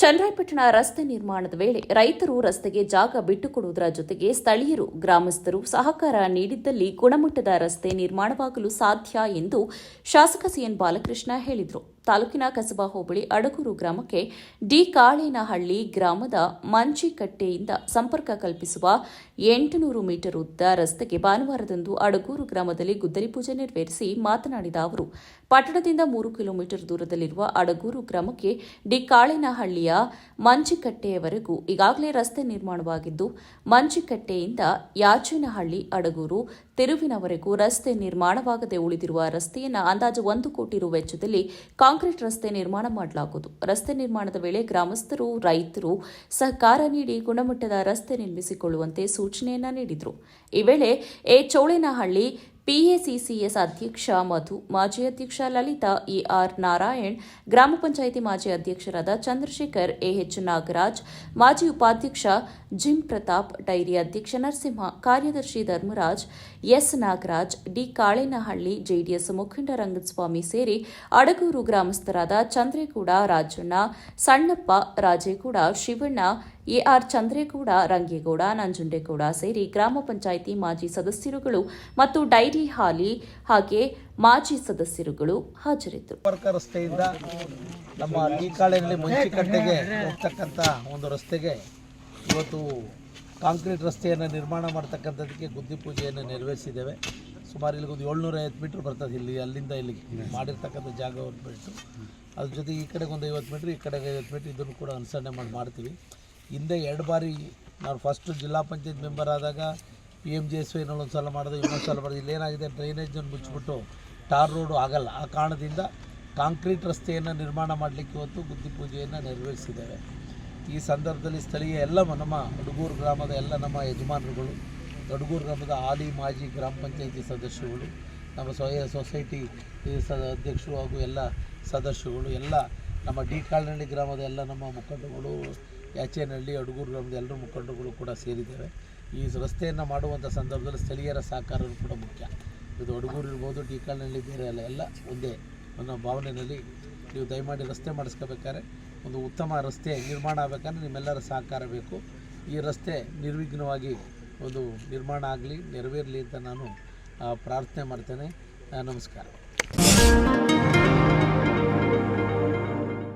ಚನ್ನರಾಯಪಟ್ಟಣ ರಸ್ತೆ ನಿರ್ಮಾಣದ ವೇಳೆ ರೈತರು ರಸ್ತೆಗೆ ಜಾಗ ಬಿಟ್ಟುಕೊಡುವುದರ ಜೊತೆಗೆ ಸ್ಥಳೀಯರು, ಗ್ರಾಮಸ್ಥರು ಸಹಕಾರ ನೀಡಿದ್ದಲ್ಲಿ ಗುಣಮಟ್ಟದ ರಸ್ತೆ ನಿರ್ಮಾಣವಾಗಲು ಸಾಧ್ಯ ಎಂದು ಶಾಸಕ ಸಿಎನ್ ಬಾಲಕೃಷ್ಣ ಹೇಳಿದರು. ತಾಲೂಕಿನ ಕಸಬಾ ಹೋಬಳಿ ಅಡಗೂರು ಗ್ರಾಮಕ್ಕೆ ಡಿ ಕಾಳೇನಹಳ್ಳಿ ಗ್ರಾಮದ ಮಂಚಿಕಟ್ಟೆಯಿಂದ ಸಂಪರ್ಕ ಕಲ್ಪಿಸುವ ಎಂಟುನೂರು ಮೀಟರ್ ಉದ್ದ ರಸ್ತೆಗೆ ಭಾನುವಾರದಂದು ಅಡಗೂರು ಗ್ರಾಮದಲ್ಲಿ ಗುದ್ದಲಿ ಪೂಜೆ ನೆರವೇರಿಸಿ ಮಾತನಾಡಿದ ಅವರು, ಪಟ್ಟಣದಿಂದ ಮೂರು ಕಿಲೋಮೀಟರ್ ದೂರದಲ್ಲಿರುವ ಅಡಗೂರು ಗ್ರಾಮಕ್ಕೆ ಡಿ ಕಾಳೇನಹಳ್ಳಿಯ ಮಂಚಿಕಟ್ಟೆಯವರೆಗೂ ಈಗಾಗಲೇ ರಸ್ತೆ ನಿರ್ಮಾಣವಾಗಿದ್ದು, ಮಂಚಿಕಟ್ಟೆಯಿಂದ ಯಾಚೇನಹಳ್ಳಿ, ಅಡಗೂರು ತಿರುವಿನವರೆಗೂ ರಸ್ತೆ ನಿರ್ಮಾಣವಾಗದೆ ಉಳಿದಿರುವ ರಸ್ತೆಯನ್ನು ಅಂದಾಜು ಒಂದು ಕೋಟಿ ರು ವೆಚ್ಚದಲ್ಲಿ ಕಾಂಕ್ರೀಟ್ ರಸ್ತೆ ನಿರ್ಮಾಣ ಮಾಡಲಾಗುವುದು. ರಸ್ತೆ ನಿರ್ಮಾಣದ ವೇಳೆ ಗ್ರಾಮಸ್ಥರು, ರೈತರು ಸಹಕಾರ ನೀಡಿ ಗುಣಮಟ್ಟದ ರಸ್ತೆ ನಿರ್ಮಿಸಿಕೊಳ್ಳುವಂತೆ ಸೂಚನೆಯನ್ನ ನೀಡಿದರು. ಈ ವೇಳೆ ಎ. ಚೋಳೇನಹಳ್ಳಿ ಪಿಎಸಿಸಿಎಸ್ ಅಧ್ಯಕ್ಷ ಮಧು, ಮಾಜಿ ಅಧ್ಯಕ್ಷ ಲಲಿತಾ ಇಆರ್ ನಾರಾಯಣ್, ಗ್ರಾಮ ಪಂಚಾಯಿತಿ ಮಾಜಿ ಅಧ್ಯಕ್ಷರಾದ ಚಂದ್ರಶೇಖರ್, ಎಎಚ್ ನಾಗರಾಜ್, ಮಾಜಿ ಉಪಾಧ್ಯಕ್ಷ ಜಿಮ್ ಪ್ರತಾಪ್, ಡೈರಿ ಅಧ್ಯಕ್ಷ ನರಸಿಂಹ, ಕಾರ್ಯದರ್ಶಿ Dharmaraj, S Nagaraj, D Kalenahalli, JDS ಮುಖಂಡ ರಂಗಸ್ವಾಮಿ ಸೇರಿ ಅಡಗೂರು ಗ್ರಾಮಸ್ಥರಾದ ಚಂದ್ರೇಗೌಡ, ರಾಜಣ್ಣ, ಸಣ್ಣಪ್ಪ, ರಾಜೇಗೌಡ, ಶಿವಣ್ಣ, ಎಆರ್ ಚಂದ್ರೇಗೌಡ, ರಂಗೇಗೌಡ, ನಂಜುಂಡೇಗೌಡ ಸೇರಿ ಗ್ರಾಮ ಪಂಚಾಯಿತಿ ಮಾಜಿ ಸದಸ್ಯರುಗಳು ಮತ್ತು ಡೈರಿ ಹಾಲಿ ಹಾಗೆ ಮಾಜಿ ಸದಸ್ಯರುಗಳು ಹಾಜರಿದ್ದರು. ರಸ್ತೆಯಿಂದ ನಮ್ಮ ಕಾಳಿನಲ್ಲಿ ಮುಂಚಿಕಟ್ಟೆಗೆ ಹೋಗ್ತಕ್ಕಂಥ ಒಂದು ರಸ್ತೆಗೆ ಇವತ್ತು ಕಾಂಕ್ರೀಟ್ ರಸ್ತೆಯನ್ನು ನಿರ್ಮಾಣ ಮಾಡ್ತಕ್ಕಂಥದ್ದಕ್ಕೆ ಗುದ್ದಿ ಪೂಜೆಯನ್ನು ನೆರವೇರಿಸಿದ್ದೇವೆ. ಸುಮಾರು ಇಲ್ಲಿಗೆ ಒಂದು ಏಳ್ನೂರ ಐವತ್ತು ಮೀಟ್ರ್ ಬರ್ತದೆ ಇಲ್ಲಿ, ಅಲ್ಲಿಂದ ಇಲ್ಲಿ ಮಾಡಿರ್ತಕ್ಕಂಥ ಜಾಗವನ್ನು ಬಿಟ್ಟು. ಅದ್ರ ಜೊತೆ ಈ ಕಡೆಗೆ ಒಂದು ಐವತ್ತು ಮೀಟ್ರ್, ಈ ಕಡೆಗೆ ಐವತ್ತು ಮೀಟ್ರ್ ಇದನ್ನು ಕೂಡ ಅನುಸರಣೆ ಮಾಡಿ ಮಾಡ್ತೀವಿ. ಹಿಂದೆ ಎರಡು ಬಾರಿ ನಾವು ಫಸ್ಟ್ ಜಿಲ್ಲಾ ಪಂಚಾಯತ್ ಮೆಂಬರ್ ಆದಾಗ ಪಿ ಎಂ ಜೆ ಎಸ್ ವೈನಲ್ಲಿ ಒಂದು ಸಲ ಮಾಡಿದೆ ಇನ್ನೊಂದು ಸಲ ಇಲ್ಲೇನಾಗಿದೆ ಡ್ರೈನೇಜನ್ನು ಮುಚ್ಚಿಬಿಟ್ಟು ಟಾರ್ ರೋಡು ಆಗಲ್ಲ. ಆ ಕಾರಣದಿಂದ ಕಾಂಕ್ರೀಟ್ ರಸ್ತೆಯನ್ನು ನಿರ್ಮಾಣ ಮಾಡಲಿಕ್ಕೆ ಇವತ್ತು ಬುದ್ಧಿ ಪೂಜೆಯನ್ನು ನೆರವೇರಿಸಿದ್ದೇವೆ ಈ ಸಂದರ್ಭದಲ್ಲಿ ಸ್ಥಳೀಯ ಎಲ್ಲ ನಮ್ಮ ಅಡುಗೂರು ಗ್ರಾಮದ ಎಲ್ಲ ನಮ್ಮ ಯಜಮಾನರುಗಳು, ಅಡುಗೂರು ಗ್ರಾಮದ ಹಾಲಿ ಮಾಜಿ ಗ್ರಾಮ ಪಂಚಾಯಿತಿ ಸದಸ್ಯರುಗಳು, ನಮ್ಮ ಸ್ವಯ, ಸೊಸೈಟಿ ಅಧ್ಯಕ್ಷರು ಹಾಗೂ ಎಲ್ಲ ಸದಸ್ಯರುಗಳು, ಎಲ್ಲ ನಮ್ಮ ಡಿ ಕಾಲ್ನಳ್ಳಿ ಗ್ರಾಮದ ಎಲ್ಲ ನಮ್ಮ ಮುಖಂಡರುಗಳು ಯಾಚೇನಹಳ್ಳಿ, ಅಡುಗೂರು ಗ್ರಾಮದ ಎಲ್ಲರೂ ಮುಖಂಡರುಗಳು ಕೂಡ ಸೇರಿದ್ದೇವೆ. ಈ ರಸ್ತೆಯನ್ನು ಮಾಡುವಂಥ ಸಂದರ್ಭದಲ್ಲಿ ಸ್ಥಳೀಯರ ಸಹಕಾರ ಕೂಡ ಮುಖ್ಯ. ಇದು ಅಡುಗೂರು ಇರ್ಬೋದು ಟೀಕಾಲ್ನಹಳ್ಳಿ ಬೇರೆ ಅಲ್ಲ ಎಲ್ಲ ಒಂದೇ ಅನ್ನೋ ಭಾವನೆಯಲ್ಲಿ ನೀವು ದಯಮಾಡಿ ರಸ್ತೆ ಮಾಡಿಸ್ಕೋಬೇಕಾದ್ರೆ ಒಂದು ಉತ್ತಮ ರಸ್ತೆ ನಿರ್ಮಾಣ ಆಗಬೇಕಾದ್ರೆ ನಿಮ್ಮೆಲ್ಲರ ಸಹಕಾರ ಬೇಕು. ಈ ರಸ್ತೆ ನಿರ್ವಿಘ್ನವಾಗಿ ಒಂದು ನಿರ್ಮಾಣ ಆಗಲಿ, ನೆರವೇರಲಿ ಅಂತ ನಾನು ಪ್ರಾರ್ಥನೆ ಮಾಡ್ತೇನೆ. ನಮಸ್ಕಾರ.